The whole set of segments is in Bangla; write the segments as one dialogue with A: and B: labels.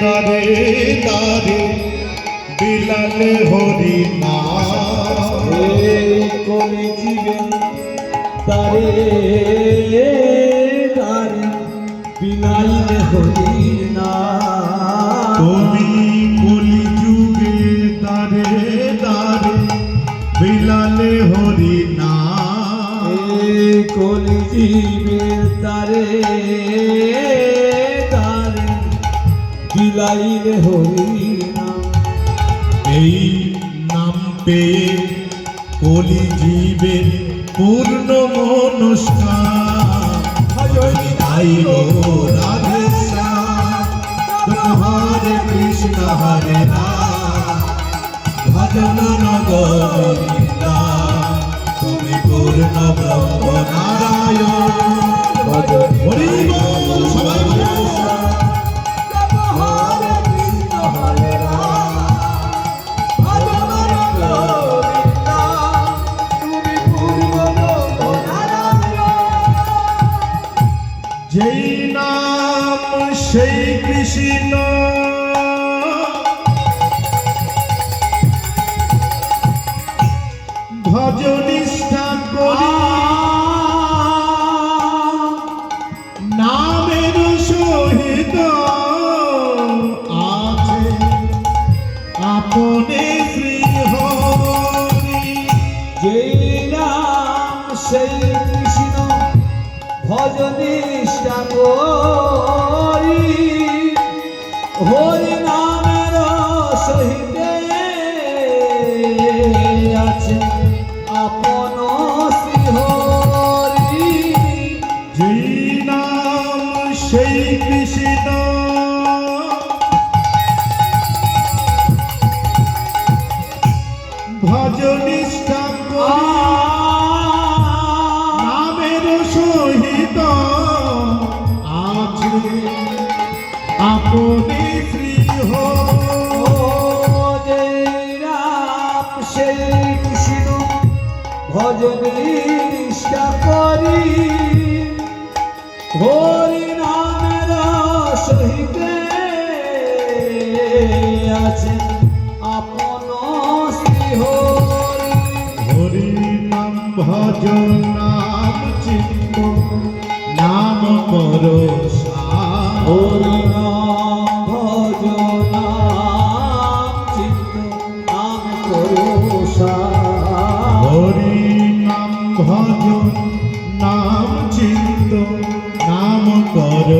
A: তারে তারে বিলালে হরি না
B: এই কলি জীবে তারে তারে বিলাইলে হরি না
A: তুমি কলি যুগে তারে তারে বিলালে হরি না
B: কলি জীবে তারে হরি না
A: এই নাম পেয়ে কলি জীবের পূর্ণ মনস্কার। রাধে হরে কৃষ্ণ হরে ভজন তুমি পূর্ণ ব্রহ্ম নারায়ণ যেই নাম সেই কৃষ্ণ ভজনিষ্ঠা করি হরি
B: নামের সহিতে আছে আপন
A: নাম সেই ভজনিষ্ঠা করি নামের সহিত
B: কৃষ্ণ ভজনিষ্ঠা করি হরি নামের সহিতে আছে আপন শ্রী হরি
A: হরি নাম ভজ নাম চিন্ত নাম কর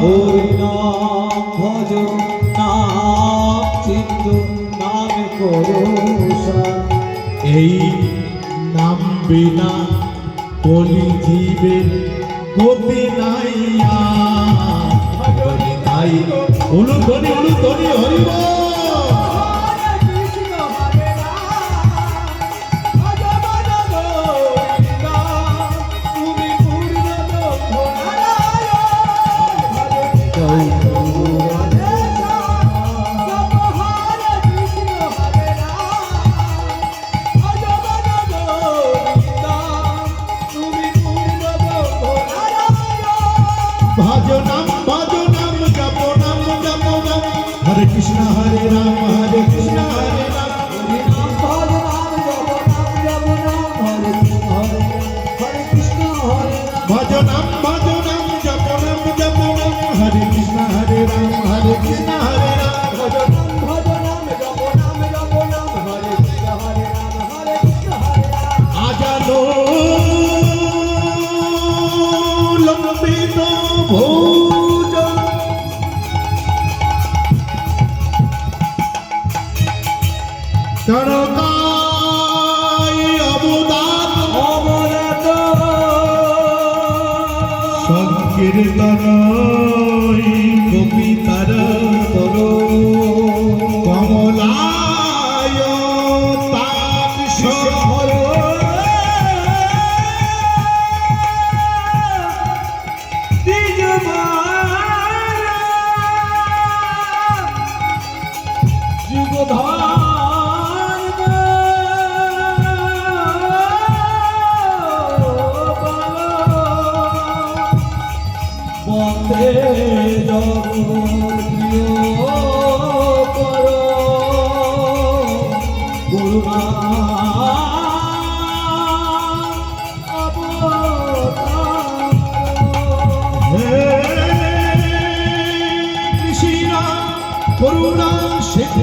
B: হরি নাম ভজ নাম চিত্ত নাম করোষা
A: এই নাম বিনা কলি জীবের গতি নাই নাই। উলু ধনি উলু ধনি হরি সংকীর্তন কবিতার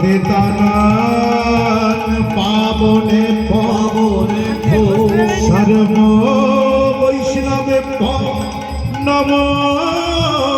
B: বেদনান পাবনে
A: পাবনে
B: শরণ বৈষ্ণবে নমঃ।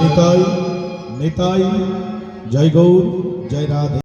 B: জয় নিতাই নিতাই জয় গৌর জয় রাধে।